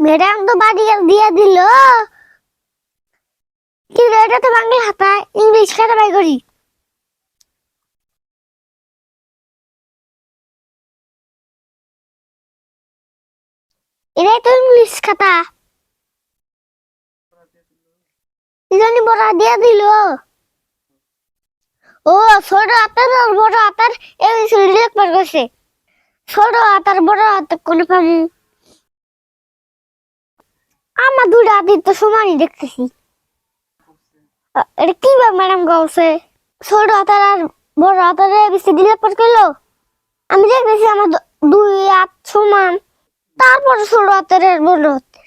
Madam তো বাড়ি দিয়ে দিল। কিন্তু এটা তো বাংলা খাতা ইংলিশ খাতা বাই করি? এটাই তো ইংলিশ খাতা। ইজানি বড় দিয়ে দিল। ও, ছোট হাতার আর বড় হাতার এই লিখবার করছে ছোট হাতার বড় হাত কোন পামু আমার দুটো হাতি তো সমানই দেখতেছি। এটা কি বা ম্যাডাম গাউছে ছোট হাতার আর বড় হাতার এবিসি দিলে পর করল আমি দেখতেছি আমার দুই হাত সমান, তারপর ছোট হাতের বড় হাতের।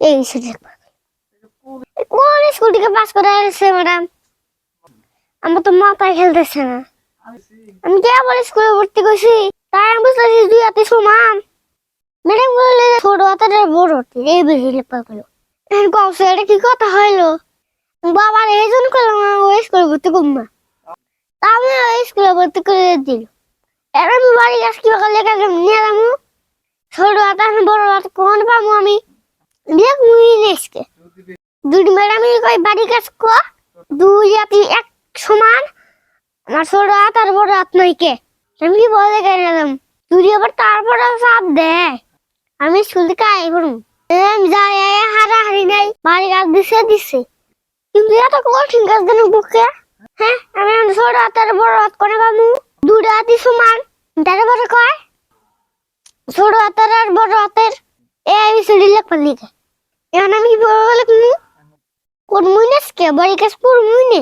এই সেটা কোন স্কুল থেকে পাস করে আসছে ম্যাডাম? আমার তো মাথায় খেলতেছে না। আমি কেবল স্কুলে ভর্তি করছি, তাই আমি বুঝতেছি দুই হাতে সমান। ম্যাডাম ছোট বড় এই বেশি লেপা গেল এটা কি কথা হইল? বাবার এই জন্য করলাম ওই স্কুলে ভর্তি আমি ওই স্কুলে ভর্তি করে দিল। আমি বাড়ি গাছ কীভাবে লেখা নিয়ে ছোট আর বড় পাবো আমি? দেখ মুই নেসকে দুই ম্যাডামই কই বাড়ি কাজ কো দুই হাতি এক সমান। আমার ছোট হাত আর বড় হাত নয় কে? আমি কি বলে গেলাম? তুই আবার তারপরে চাপ দেয় আমি স্কুল থেকে আই করুন আমি যাই আই হারাহারি নাই। বাড়ি কাজ দিছে দিছে। কিন্তু এত কঠিন কাজ দেন বুকে। হ্যাঁ আমি ছোট হাত আর বড় হাত করে পাবো দুটো হাতি সমান। তার বড় কয়? ছোট হাতের আর বড় হাতের। এ, আমি সিডি লেখবার লিখে এখন আমি বলব বলে কোন মুই নাচকে বাড়ি কাজ করব মুই নে